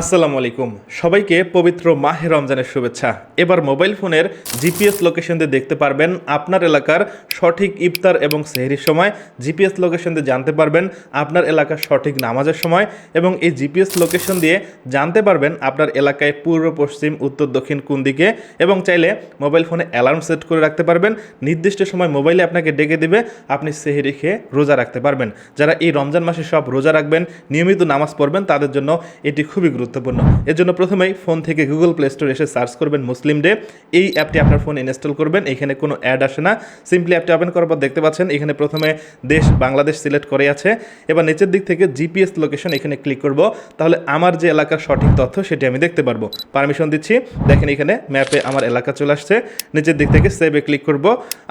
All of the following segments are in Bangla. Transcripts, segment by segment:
আসসালামু আলাইকুম। সবাইকে পবিত্র মাহে রমজানের শুভেচ্ছা। এবার মোবাইল ফোনের জিপিএস লোকেশন দিয়ে দেখতে পারবেন আপনার এলাকার সঠিক ইফতার এবং সেহরির সময়। জিপিএস লোকেশন দিয়ে জানতে পারবেন আপনার এলাকার সঠিক নামাজের সময় এবং এই জিপিএস লোকেশন দিয়ে জানতে পারবেন আপনার এলাকায় পূর্ব, পশ্চিম, উত্তর, দক্ষিণ কোন দিকে এবং চাইলে মোবাইল ফোনে অ্যালার্ম সেট করে রাখতে পারবেন। নির্দিষ্ট সময় মোবাইলে আপনাকে ডেকে দিবে, আপনি সেহরি খেয়ে রোজা রাখতে পারবেন। যারা এই রমজান মাসে সব রোজা রাখবেন, নিয়মিত নামাজ পড়বেন, তাদের জন্য এটি খুবই গুরুত্বপূর্ণ। এর জন্য প্রথমেই ফোন থেকে গুগল প্লে স্টোর এসে সার্চ করবেন মুসলিম ডে। এই অ্যাপটি আপনার ফোন ইনস্টল করবেন, এখানে কোনো অ্যাড আসে না। সিম্পলি অ্যাপটি ওপেন করার পর দেখতে পাচ্ছেন, এখানে প্রথমে দেশ বাংলাদেশ সিলেক্ট করে আছে। এবার নিচের দিক থেকে জিপিএস লোকেশন এখানে ক্লিক করব। তাহলে আমার যে এলাকার সঠিক তথ্য সেটি আমি দেখতে পারব। পারমিশন দিচ্ছি। দেখেন এখানে ম্যাপে আমার এলাকা চলে আসছে। নিচের দিক থেকে সেভে ক্লিক করব।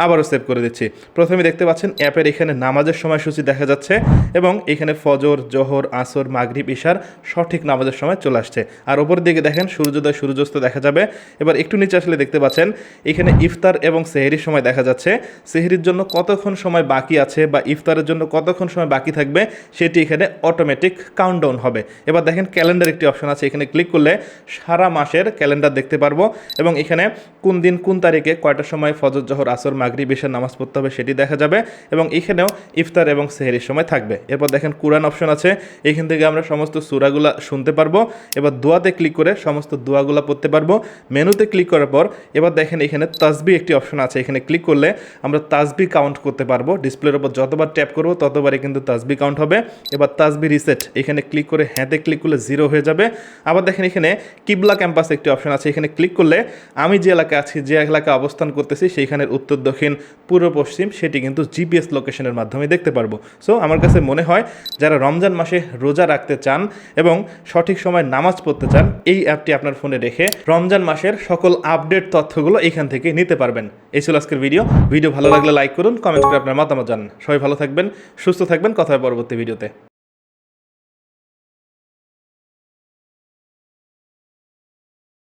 আবারও সেভ করে দিচ্ছি। প্রথমে দেখতে পাচ্ছেন অ্যাপের এখানে নামাজের সময়সূচি দেখা যাচ্ছে এবং এখানে ফজর, জোহর, আসর, মাগরিব, ইশার সঠিক নামাজের সময় চলে আসছে। আর ওপর দিকে দেখেন, সূর্যোদয় সূর্যাস্ত দেখা যাবে। এবার একটু নিচে আসলে দেখতে পাচ্ছেন, এখানে ইফতার এবং সেহেরির সময় দেখা যাচ্ছে। সেহেরির জন্য কতক্ষণ সময় বাকি আছে বা ইফতারের জন্য কতক্ষণ সময় বাকি থাকবে, সেটি এখানে অটোমেটিক কাউন্টডাউন হবে। এবার দেখেন ক্যালেন্ডার একটি অপশন আছে। এখানে ক্লিক করলে সারা মাসের ক্যালেন্ডার দেখতে পারব এবং এখানে কোন দিন, কোন তারিখে কয়টার সময় ফজর, জহর, আসর মাগরি ইশার নামাজ পড়তে হবে সেটি দেখা যাবে এবং এখানেও ইফতার এবং সেহেরির সময় থাকবে। এরপর দেখেন কোরআন অপশন আছে। এখান থেকে আমরা সমস্ত সুরাগুলা শুনতে পারব। এবার দোয়াতে ক্লিক করে সমস্ত দোয়াগুলা পড়তে পারব। মেনুতে ক্লিক করার পর, এবার দেখেন এখানে তাসবি একটি অপশন আছে। এখানে ক্লিক করলে আমরা তাসবি কাউন্ট করতে পারব। ডিসপ্লের উপর যতবার ট্যাপ করব, ততবারই কিন্তু তাসবি কাউন্ট হবে। এবার তাসবি রিসেট এখানে ক্লিক করে হ্যাঁতে ক্লিক করলে জিরো হয়ে যাবে। আবার দেখেন এখানে কিবলা ক্যাম্পাস একটি অপশন আছে। এখানে ক্লিক করলে আমি যে এলাকায় আছি, যে এলাকায় অবস্থান করতেছি, সেইখানের উত্তর দক্ষিণ পূর্ব পশ্চিম, সেটি কিন্তু জিপিএস লোকেশনের মাধ্যমে দেখতে পারব। সো আমার কাছে মনে হয় যারা রমজান মাসে রোজা রাখতে চান এবং সঠিক সময় নামাজ পড়তে চান, এই অ্যাপটি আপনার ফোনে রেখে রমজান মাসের সকল আপডেট তথ্যগুলো এখান থেকে নিতে পারবেন। এই ছিল আজকের ভিডিও ভিডিও ভালো লাগলে লাইক করুন কমেন্ট করে আপনার মতামত জানান। সবাই ভালো থাকবেন, সুস্থ থাকবেন। কথা পরবর্তী ভিডিওতে